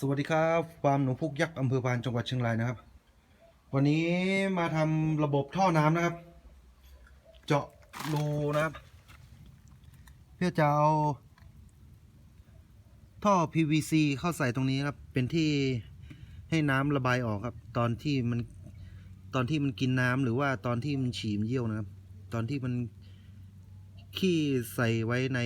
สวัสดีครับฟาร์มหนูพุกยักษ์อำเภอพานจังหวัดเชียงรายนะครับ วันนี้มาทำระบบท่อน้ำนะครับ เจาะรูนะครับ เพื่อจะเอาท่อ PVC เข้าใส่ตรงนี้ครับ เป็นที่ให้น้ำระบายออกครับ ตอนที่มันตอนที่มันกินน้ำหรือว่าตอนที่มันฉี่มนเยี่ยวนะครับ ตอนที่มันขี้ใส่ไว้ใน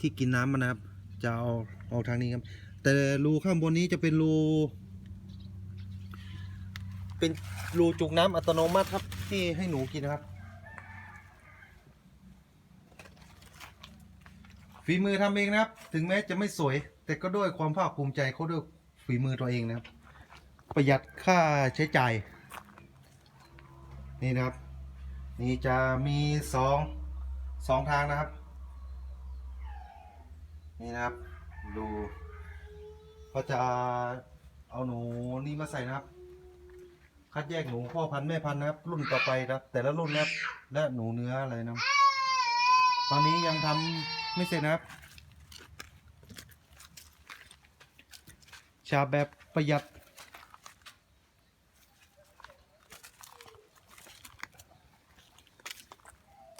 ที่กินน้ำมันนะครับ จะเอาออกทางนี้ครับ แต่รูข้างบนนี้จะเป็นรู เป็นรูจุกน้ำอัตโนมัติครับที่ให้หนูกินนะครับฝีมือทำเองนะครับ ถึงแม้จะไม่สวย แต่ก็ด้วยความภาคภูมิใจเขาด้วยฝีมือตัวเองนะครับ ประหยัดค่าใช้จ่ายนี่นะครับ นี่จะมีสองสองทางนะครับ นี่นะครับ ดู ก็จะเอาหนูนี่มาใส่นะครับ คัดแยกหนูพ่อพันธุ์แม่พันธุ์นะครับ รุ่นต่อไปนะครับ แต่ละรุ่นนะครับและหนูเนื้ออะไรนะตอนนี้ยังทำไม่เสร็จนะครับ ชาแบบประหยัด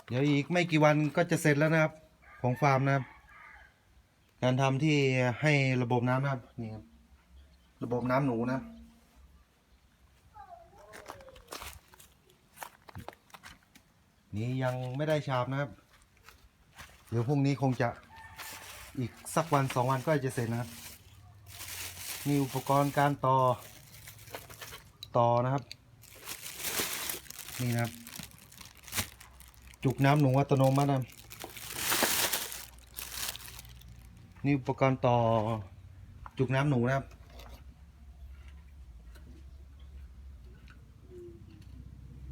เดี๋ยวอีกไม่กี่วันก็จะเสร็จแล้วนะครับ ของฟาร์มนะครับ การทำที่ให้ระบบน้ำนะครับนี่ครับ ระบบน้ำหนูนะครับนี่ยังไม่ได้ชาบนะครับเดี๋ยวพรุ่งนี้คงจะอีกสักวันสองวันก็จะเสร็จนะครับมีอุปกรณ์การต่อต่อนะครับ นี่นะครับ จุกน้ำหนูอัตโนมัตินะครับ นี่อุปกรณ์ต่อจุกน้ำหนูนะครับ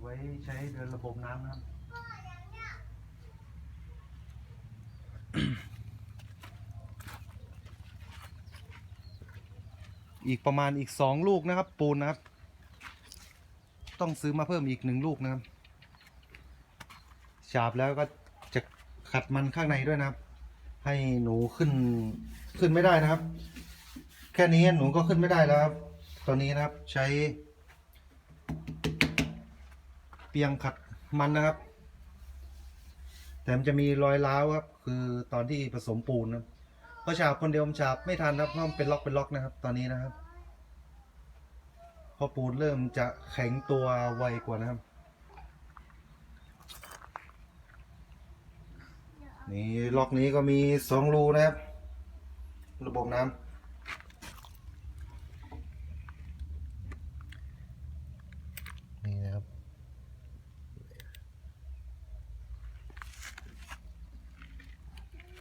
ไว้ใช้เดินระบบน้ำนะครับอีกประมาณอีกสองลูกนะครับ ปูนนะครับ ต้องซื้อมาเพิ่มอีกหนึ่งลูกนะครับฉาบแล้วก็จะขัดมันข้างในด้วยนะครับ ให้หนูขึ้นขึ้นไม่ได้นะครับ แค่นี้หนูก็ขึ้นไม่ได้แล้วครับตอนนี้นะครับใช้ เปียงขัดมันนะครับ แต่มันจะมีรอยร้าวครับ คือตอนที่ผสมปูนนะครับพราะฉาบคนเดียวมฉาบไม่ทันครับเพราะมันเป็นล็อกเป็นล็อกนะครับ ตอนนี้นะครับพอปูนเริ่มจะแข็งตัวไวกว่านะครับ นี่ล็อกนี้ก็มีสองรูนะครับ ระบบน้ำนี่นะครับ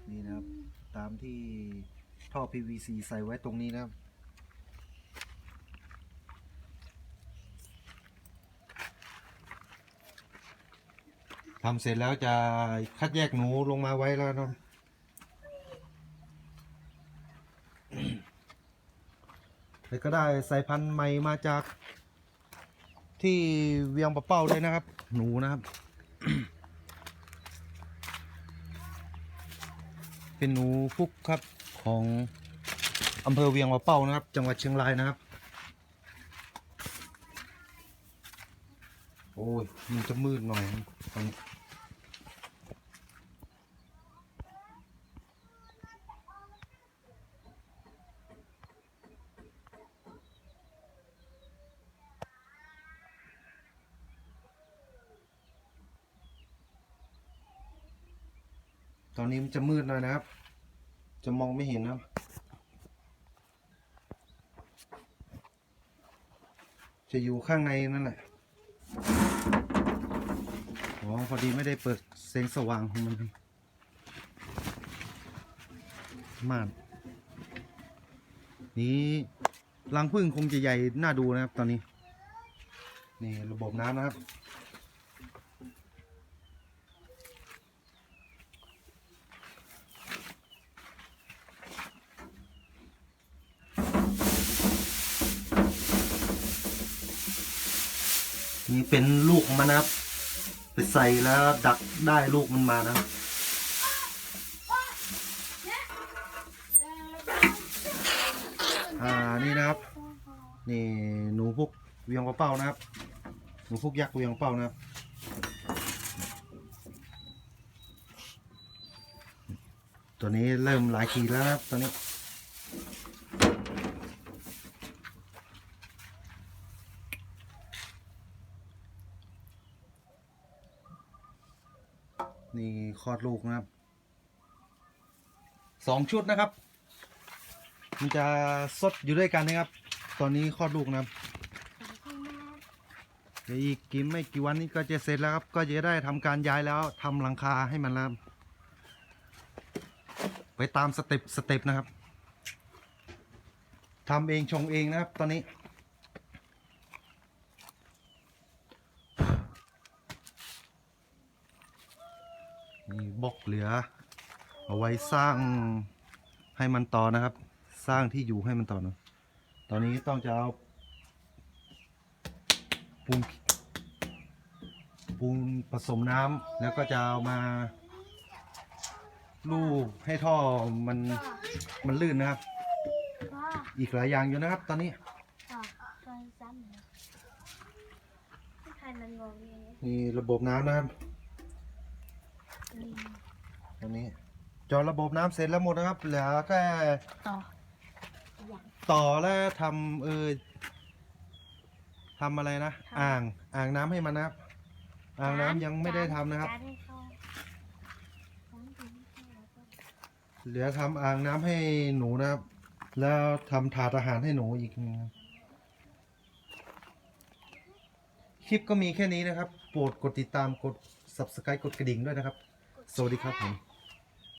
นี่นะครับ ตามที่ท่อ PVC ใส่ไว้ตรงนี้นะครับ ทำเสร็จแล้วจะคัดแยกหนูลงมาไว้แล้วนะแล้วก็ได้สายพันธุ์ใหม่มาจากที่เวียงปะเป้าด้วยนะครับ หนูนะครับ เป็นหนูพุกครับของอำเภอเวียงปะเป้านะครับ จังหวัดเชียงรายนะครับ โอ้ยมันจะมืดหน่อยตอน ตอนนี้มันจะมืดหน่อยนะครับ จะมองไม่เห็นนะจะอยู่ข้างในนั่นแหละ อ๋อ พอดีไม่ได้เปิดแสงสว่างของมันม่านนี้รังพึ่งคงจะใหญ่น่าดูนะครับตอนนี้ นี่ระบบน้ำนะครับ นี่เป็นลูกมันนะครับ ไปใส่แล้วดักได้ลูกมันมานะครับ อ่านี่นะครับ นี่หนูพุกเวียงปะเป้านะครับ หนูพุกยักษ์เวียงเป้านะครับตัวนี้เริ่มหลายขีดแล้วครับตัวนี้ นี่ คลอดลูกนะครับสองชุดนะครับ มันจะสดอยู่ด้วยกันนะครับ ตอนนี้คลอดลูกนะครับเดี๋ยวอีกกี่ไม่กี่วันนี้ก็จะเสร็จแล้วครับ ก็จะได้ทำการย้ายแล้วทำหลังคาให้มันแล้วไปตามสเต็ปสเต็ปนะครับทำเองชงเองนะครับ ตอนนี้ นี่บล็อกเหลือ เอาไว้สร้างให้มันต่อนะครับ สร้างที่อยู่ให้มันต่อนะตอนนี้ต้องจะเอาปูนปูนผสมน้ำแล้วก็จะเอามาลูบให้ท่อมันมันลื่นนะครับก็อีกหลายอย่างอยู่นะครับ ตอนนี้ต่อตอนซ้ำนะใครมันงงเองนี่ระบบน้ำนะครับอืม ตอนนี้เจอระบบน้ำเสร็จแล้วหมดนะครับเหลือแค่ต่ออย่างต่อแล้วทำเออทำอะไรนะอ่างอ่างน้ำให้มันนะครับอ่างน้ำยังไม่ได้ทำนะครับจให้เข้าน้ำถึงให้เข้าแล้วก็เหลือทำอ่างน้ำให้หนูนะครับ แล้วทำถาดอาหารให้หนูอีกหนึงครับคลิปก็มีแค่นี้นะครับ โปรดกดติดตามกด subscribe กดกระดิ่งด้วยนะครับ สวัสดีครับผม